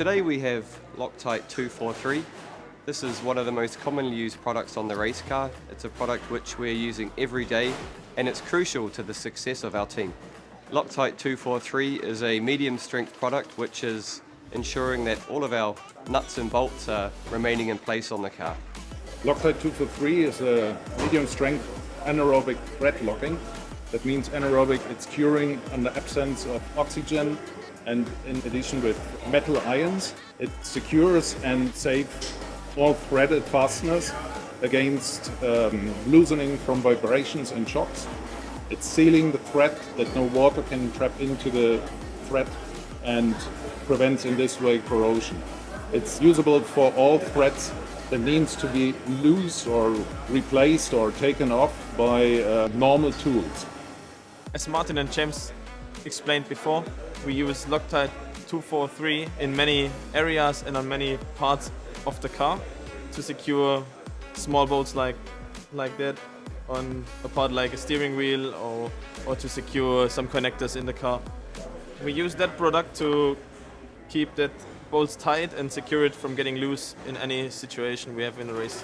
today we have Loctite 243. This is one of the most commonly used products on the race car. It's a product which we're using every day and it's crucial to the success of our team. Loctite 243 is a medium strength product which is ensuring that all of our nuts and bolts are remaining in place on the car. Loctite 243 is a medium strength anaerobic thread locking. That means anaerobic, it's curing under absence of oxygen and in addition with metal ions. It secures and saves all threaded fasteners against um, loosening from vibrations and shocks. It's sealing the thread that no water can trap into the thread and prevents in this way corrosion. It's usable for all threads that needs to be loose or replaced or taken off by uh, normal tools. As Martin and James explained before, we use Loctite 243 in many areas and on many parts of the car to secure small bolts like like that on a part like a steering wheel or, or to secure some connectors in the car. We use that product to keep that bolts tight and secure it from getting loose in any situation we have in the race.